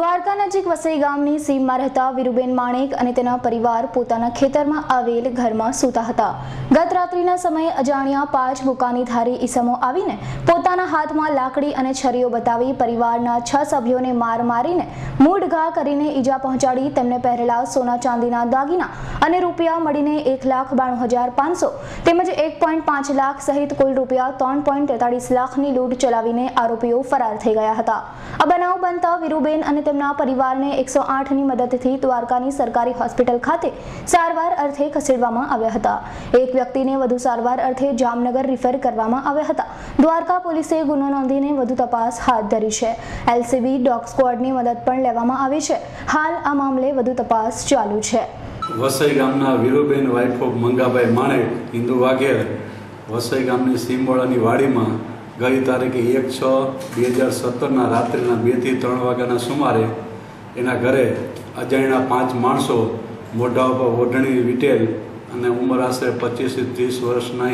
દ્વારકા નજીક વસઈ ગામની સીમમાં રહેતા વીરુબેન માણેક અને તેના પરિવાર પોતાના ખેતરમાં આવેલ ઘરમાં સૂતા હતા. ગત રાત્રિના સમયે અજાણ્યા પાંચ બુકાનીધારી ઈસમો આવીને પોતાના હાથમાં લાકડી અને છરીઓ બતાવી પરિવારના છ સભ્યોને માર મારીને મૂઢઘા કરીને ઈજા પહોંચાડી તેમને પહેરેલા સોના ચાંદીના દાગીના અને રૂપિયા મળીને એક લાખ બાણું હજાર પાંચસો તેમજ એક પોઈન્ટ પાંચ લાખ સહિત કુલ રૂપિયા ત્રણ પોઈન્ટ તેતાળીસ લાખની લૂંટ ચલાવીને આરોપીઓ ફરાર થઈ ગયા હતા. આ બનાવ બનતા વીરુબેન અને તેમના પરિવારને એકસો આઠની મદદથી દ્વારકાની સરકારી હોસ્પિટલ ખાતે સારવાર અર્થે ખસેડવામાં આવ્યા હતા. એક વ્યક્તિને વધુ સારવાર અર્થે જામનગર રિફર કરવામાં આવ્યા હતા. દ્વારકા પોલીસે ગુનો નોંધીને વધુ તપાસ હાથ ધરી છે. એલસીબી, ડોગ સ્ક્વોડની મદદ પણ લેવામાં આવી છે. હાલ આ મામલે વધુ તપાસ ચાલુ છે. વસઈ ગામના વીરુબેન વાઇફ ઓફ મંગાભાઈ માણેક હિન્દુ વાઘેર વસઈ ગામની સીમવાળાની વાડીમાં ગઈ તારીખે એક છ બે હજાર સત્તરના રાત્રિના બેથી ત્રણ વાગ્યાના સુમારે એના ઘરે અજાણ્યા પાંચ માણસો મોઢા ઉપર ઓઢણી વીટેલ અને ઉંમર આશરે પચીસથી ત્રીસ વર્ષના